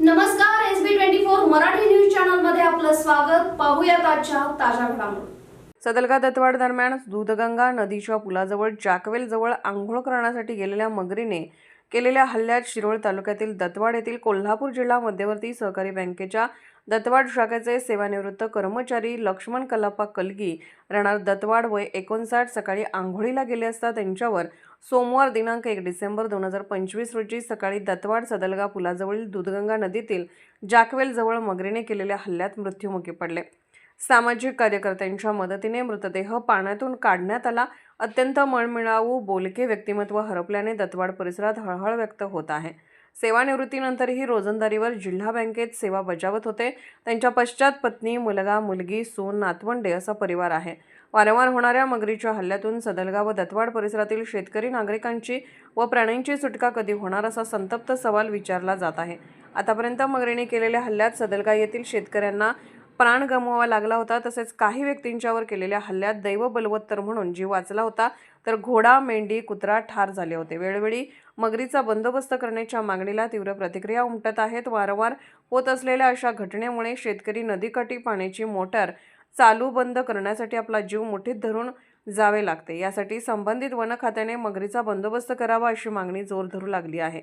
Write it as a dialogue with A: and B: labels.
A: नमस्कार S B twenty four Marathi news चॅनलमध्ये आपलं स्वागत. पाहूयात आजच्या ताज्या घडामोडी.
B: सदलगा दत्तवाड दरम्यान दूधगंगा नदीच्या पुलाजवळ जवळ आंघोळ करण्यासाठी गेलेल्या मगरीने केलेल्या हल्ल्यात शिरोळ तालुक्यातील दत्तवाड येथील कोल्हापूर जिल्हा मध्यवर्ती सहकारी बँकेच्या दत्तवाड शाखेचे सेवानिवृत्त कर्मचारी लक्ष्मण कलापा कलगी राहणार दत्तवाड वय एकोणसाठ सकाळी आंघोळीला गेले असता त्यांच्यावर सोमवार दिनांक एक डिसेंबर दोन हजार पंचवीस रोजी सकाळी दत्तवाड सदलगा पुलाजवळील दूधगंगा नदीतील जाकवेलजवळ मगरीने केलेल्या हल्ल्यात मृत्युमुखी पडले. सामाजिक कार्यकर्त्यांच्या मदतीने मृतदेह पाण्यातून काढण्यात आला. अत्यंत मळमिळावू बोलके व्यक्तिमत्व हरपल्याने दत्तवाड परिसरात हळहळ व्यक्त होत आहे. सेवानिवृत्तीनंतरही रोजंदारीवर जिल्हा बँकेत सेवा बजावत होते. त्यांच्या पश्चात पत्नी मुलगा मुलगी सून नातवंडे असा परिवार आहे. वारंवार होणाऱ्या मगरीच्या हल्ल्यातून सदलगा व दत्तवाड परिसरातील शेतकरी नागरिकांची व प्राण्यांची सुटका कधी होणार असा संतप्त सवाल विचारला जात आहे. आतापर्यंत मगरीने केलेल्या हल्ल्यात सदलगा येथील शेतकऱ्यांना प्राण गमवावा लागला होता. तसेच काही व्यक्तींच्यावर केलेल्या हल्ल्यात दैव बलवत्तर म्हणून जीव वाचला होता. तर घोडा मेंढी कुत्रा ठार झाले होते. वेळोवेळी मगरीचा बंदोबस्त करण्याच्या मागणीला तीव्र प्रतिक्रिया उमटत आहेत. वारंवार होत असलेल्या अशा घटनेमुळे शेतकरी नदीकाठी पाण्याची मोटार चालू बंद करण्यासाठी आपला जीव मुठीत धरून जावे लागते. यासाठी संबंधित वन खात्याने मगरीचा बंदोबस्त करावा अशी मागणी जोर धरू लागली आहे.